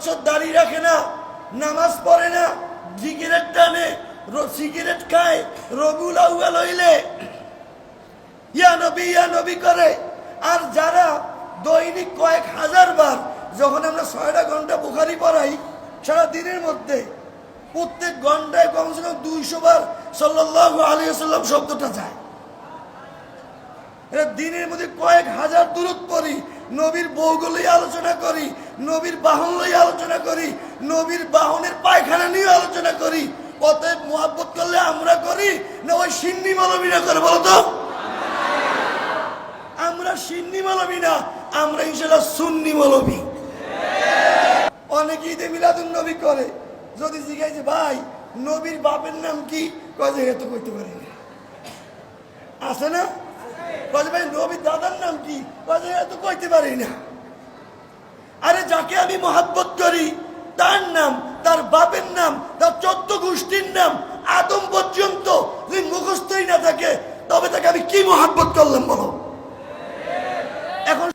বছর দাড়ি রাখে না, নামাজ পড়ে না সিগারেট টানে সিগারেট খায় রবিউল আউয়াল হইলে। ইয়া নবী ইয়া নবী করে। আর যারা দৈনিক কয়েক হাজার বার, যখন আমরা ছয়টা ঘণ্টা বুখারি পড়াই, সারা দিনের মধ্যে, প্রত্যেক ঘন্টায় কমসে কম দুইশো বার সাল্লাহ আলিয়া সাল্লাম শব্দটা যায়। এটা দিনের মধ্যে কয়েক হাজার দূরত পড়ি নবীর বউগুলোই আলোচনা করি, নবীর বাহন লই আলোচনা করি, নবীর বাহনের পায়খানা নিয়ে আলোচনা করি। অতএব মোহাব্বত করলে আমরা করি, না ওই সিন্নি মালবিনা করে বলো তো? আমরা সিন্নি মালবি না, আমরা ইনশাল্লাহ সুন্নি মালবি। অনেকে ঈদে মিলাদুন নবী করে। যদি জিজ্ঞাসা ভাই, নবীর বাপের নাম কি? কয়ে এত করতে পারি না। আছে না? ভাই দাদার নাম কি? কইতে পারি না। আরে যাকে আমি মহাব্বত করি, তার নাম, তার বাপের নাম, তার চোদ্দ গোষ্ঠীর নাম, আদম পর্যন্ত মুখস্থই না থাকে, তবে তাকে আমি কি মহাব্বত করলাম বলো? এখন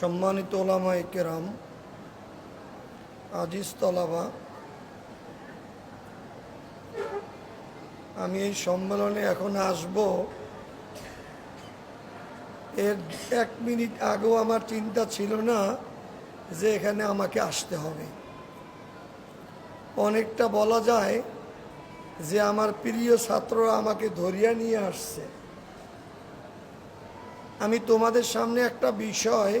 সম্মানিত ওলামায়ে কেরাম, আজিজ তলাবা আমি এই সম্মেলনে এখন আসব। এর এক মিনিট আগেও আমার চিন্তা ছিল না যে এখানে আমাকে আসতে হবে। অনেকটা বলা যায় যে আমার প্রিয় ছাত্ররা আমাকে ধরিয়া নিয়ে আসছে। আমি তোমাদের সামনে একটা বিষয়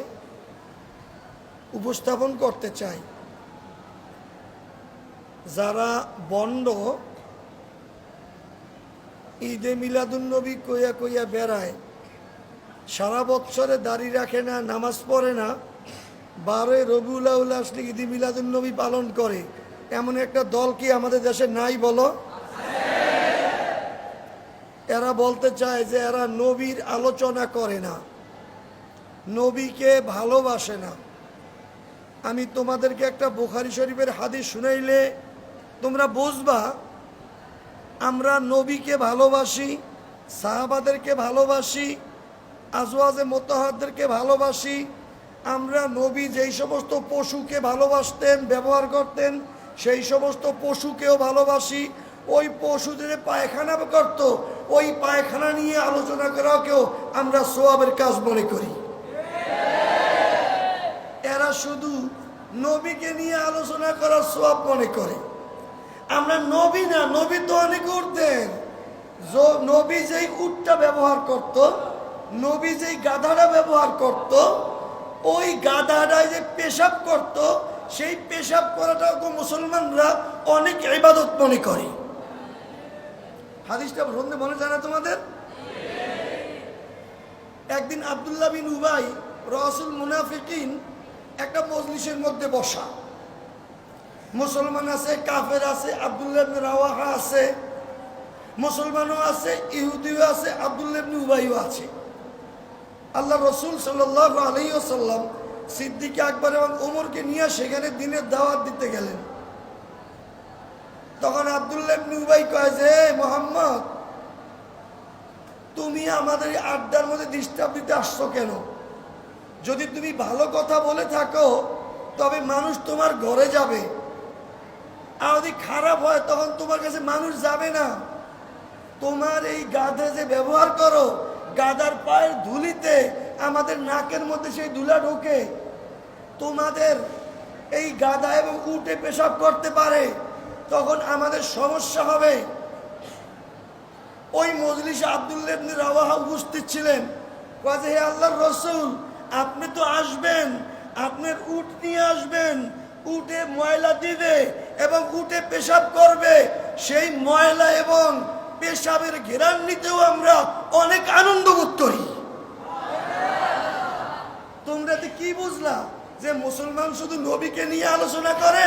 উপস্থাপন করতে চাই। যারা বন্ড ঈদে মিলাদুন্নবী কইয়া কইয়া বেড়ায়। সারা বৎসরে দাড়ি রাখে না, নামাজ পড়ে না। বারোই রবিউল্লাহ আসলে ঈদে মিলাদুন্নবী পালন করে। এমন একটা দল কি আমাদের দেশে নাই বলো? এরা বলতে চায় যে এরা নবীর আলোচনা করে না। নবীকে ভালোবাসে না। আমি তোমাদেরকে একটা বুখারি শরীফের হাদিস শুনাইলে তোমরা বুঝবা আমরা নবীকে ভালোবাসি, সাহাবাদেরকে ভালোবাসি, আজওয়াজে মোতাহাদদেরকে ভালোবাসি। আমরা নবী যেই সমস্ত পশুকে ভালোবাসতেন, ব্যবহার করতেন, সেই সমস্ত পশুকেও ভালোবাসি। ওই পশুদের পায়খানা করত, ওই পায়খানা নিয়ে আলোচনা করাকেও আমরা সোয়াবের কাজ মনে করি। এরা শুধু নবীকে নিয়ে আলোচনা করার সোয়াব মনে করে। আমরা নবী না, নবী তো অনেক উঠতেন নবী যেই উটটা ব্যবহার করত, নবী যেই গাধাটা ব্যবহার করত, ওই গাধাটায় যে পেশাব করত, সেই পেশাব করাটাকে মুসলমানরা অনেক ইবাদত মনে করে। হাদিসটা সন্ধে মনে যায় না তোমাদের? একদিন আবদুল্লাহ বিন উবাই, রসুল মুনাফিকিন, একটা মজলিসের মধ্যে বসা। মুসলমান আছে, কাফের আছে, আবদুল্লাহ রাওয়াহা আছে, মুসলমানও আছে, ইহুদিও আছে, আবদুল্লাহ উবাইও আছে। আল্লাহ রসুল সাল্লাহ আলাইসাল্লাম সিদ্দিক আকবর এবং ওমরকে নিয়ে সেখানে দিনের দাওয়াত দিতে গেলেন। তখন আবদুল্লাহ উবাই কয় যে মোহাম্মদ, তুমি আমাদের আড্ডার মধ্যে ডিস্টার্ব দিতে আসছো কেন? যদি তুমি ভালো কথা বলে থাকো, তবে মানুষ তোমার ঘরে যাবে। আর যদি খারাপ হয়, তখন তোমার কাছে মানুষ যাবে না। তোমার এই গাধে যে ব্যবহার করো গাদার পায়ের ধুলিতে আমাদের নাকের মধ্যে সেই ধুলা ঢোকে। তোমাদের এই গাদা এবং উঠে পেশাব করতে পারে, তখন আমাদের সমস্যা হবে। ওই মজলিসে আবদুল্লাহ উপস্থিত ছিলেন। কাজে হে আল্লাহর রসুল, আপনি তো আসবেন, আপনার উট নিয়ে আসবেন উটে ময়লা দিবে এবং উটে পেশাব করবে, সেই ময়লা এবং পেশাবের ঘেরান নিতেও আমরা অনেক আনন্দ বোধ করি। তোমরা তো কি বুঝলা? যে মুসলমান শুধু নবীকে নিয়ে আলোচনা করে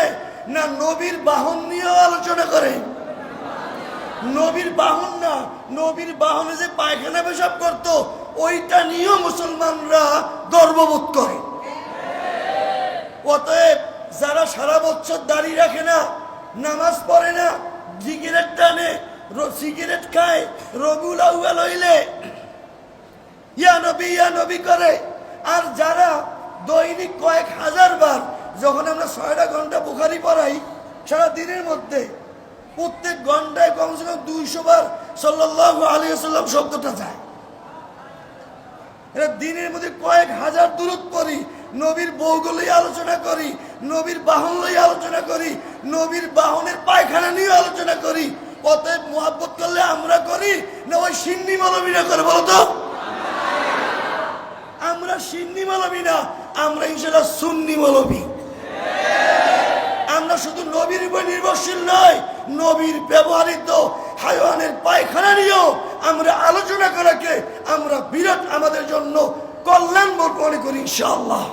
না নবীর বাহন নিয়েও আলোচনা করে? নবীর বাহন না, নবীর বাহনে যে পায়খানা পেশাব করত, ওইটা নিয়েও মুসলমানরা গর্ববোধ করে। অতএব যারা সারা বছর দাড়ি রাখে না, নামাজ পড়ে না সিগারেট টানে সিগারেট খায় রবিউল আউয়াল হইলে, ইয়া নবী ইয়া নবী করে। আর যারা দৈনিক কয়েক হাজার বার, যখন আমরা ছয়টা ঘণ্টা বুখারি পড়াই, সারা দিনের মধ্যে, প্রত্যেক ঘন্টায় কমসে কম দুইশো বার সাল্লাহ আলী সাল্লাম শব্দটা যায়। এটা দিনের মধ্যে কয়েক হাজার দূরত পড়ি নবীর বউগুলোই আলোচনা করি, নবীর বাহন লই আলোচনা করি, নবীর বাহনের পায়খানা নিয়ে আলোচনা করি, অতএব মোহাব্বত করলে আমরা করি না ওই সিন্নি মালবিনা করে, বলো তো? আমরা সিন্নি মালবি না, আমরা ইনশাল্লাহ সুন্নি মালবি। আমরা শুধু নবীর উপর নির্ভরশীল নয়, নবীর ব্যবহৃত হাইওয়ানের পায়খানা নিয়েও আমরা আলোচনা করাকে আমরা বিরাট আমাদের জন্য কল্যাণ মনে করি ইনশাআল্লাহ।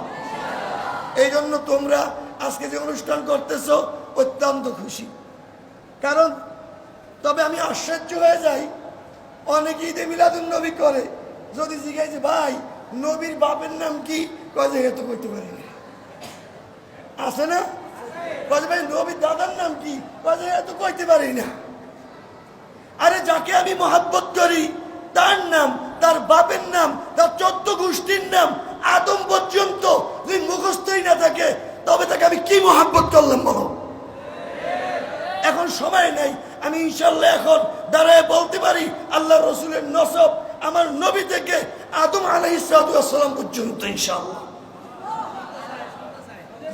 এই জন্য তোমরা আজকে যে অনুষ্ঠান করতেছ, অত্যন্ত খুশি। কারণ তবে আমি আশ্চর্য হয়ে যাই, অনেকে ঈদে মিলাদুন নবী করে। যদি জিজ্ঞাসা ভাই, নবীর বাপের নাম কি? কয় এত করতে পারি না। আছে না? কয় ভাই, নবীর দাদার নাম কি? কয় যে এত কইতে পারি না। আরে, যাকে আমি মহাব্বত করি, তার নাম তার বাপের নাম, তার চোদ্দ গোষ্ঠীর নাম, আদম পর্যন্ত যদি মুখস্থই না থাকে, তবে তাকে আমি কি মহাব্বত করলাম বলো? এখন সময় নাই, আমি ইনশাল্লাহ এখন দাঁড়ায় বলতে পারি আল্লাহ রসুলের নসব আমার নবী থেকে আদম আলাইসালাম পর্যন্ত ইনশাল্লাহ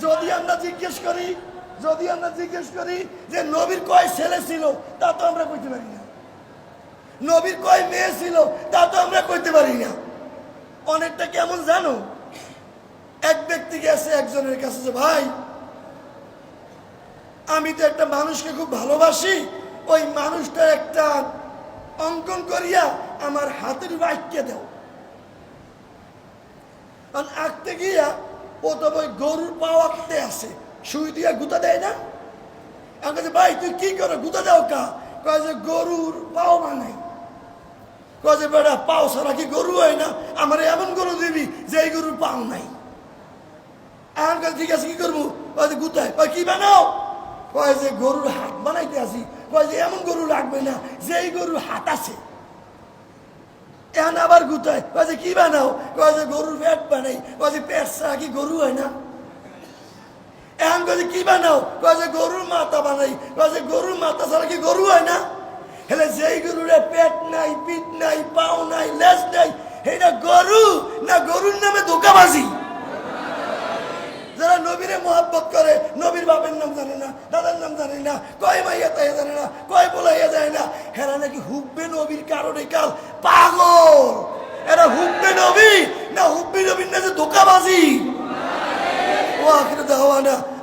যদি আমরা জিজ্ঞেস করি, যদি আমরা জিজ্ঞেস করি যে নবীর কয় ছেলে ছিল, তা তো আমরা কইতে পারি না। নবীর কয় মেয়ে ছিল, তা তো আমরা কইতে পারি না। অনেকটা কেমন জানো? এক ব্যক্তি গেছে, একজনের কাছে যে, ভাই, আমি তো একটা মানুষকে খুব ভালোবাসি। ওই মানুষটার একটা অঙ্কন করিয়া আমার হাতের বাক্যে দাও। কারণ আঁকতে গিয়া ও তো ওই গরুর পাও আঁকতে আসে। সুই দিয়া গুতা দেয় না? আমি কাছে ভাই, তুই কি করো? গুতা দাও কা। কয় যে গরুর পাও বানাই কয় যে বেটা পাও ছাড়া কি গরু হয় না? আমার এমন গরু দিবি যে এই গরুর পাও নাই। আমার কাছে ঠিক আছে, কি করব? কয় যে গুতায় কয় কি বানাও? কয় যে গরুর হাত বানাইতে আসি। কয় যে এমন গরু লাগবে না যে এই গরুর হাত আছে। এখন আবার গুতায় কয় যে কি বানাও? কয় যে গরুর পেট বানাই। কয় যে পেট ছাড়া কি গরু হয় না? এখন কয় কি বানাও? কয় গরুর মাথা বানাই। কয় গরুর মাথা ছাড়া কি গরু হয় না? হেলে যেই গরুর পেট নাই, পিঠ নাই, পাও নাই, লেজ নাই এটা গরু না গরুর নামে ধোকাবাজি? যারা নবীরে মোহাব্বত করে, নবীর বাপের নাম জানে না, দাদার নাম জানে না, কয় মাইয়া তাই জানে না, কয় বলাইয়া যায় না, হেরা নাকি হুব্বে নবীর কারণে কাল পাগল? এরা হুব্বে নবী না হুব্বি নবীর না যে ধোকাবাজি? ও আখির দাওয়ানা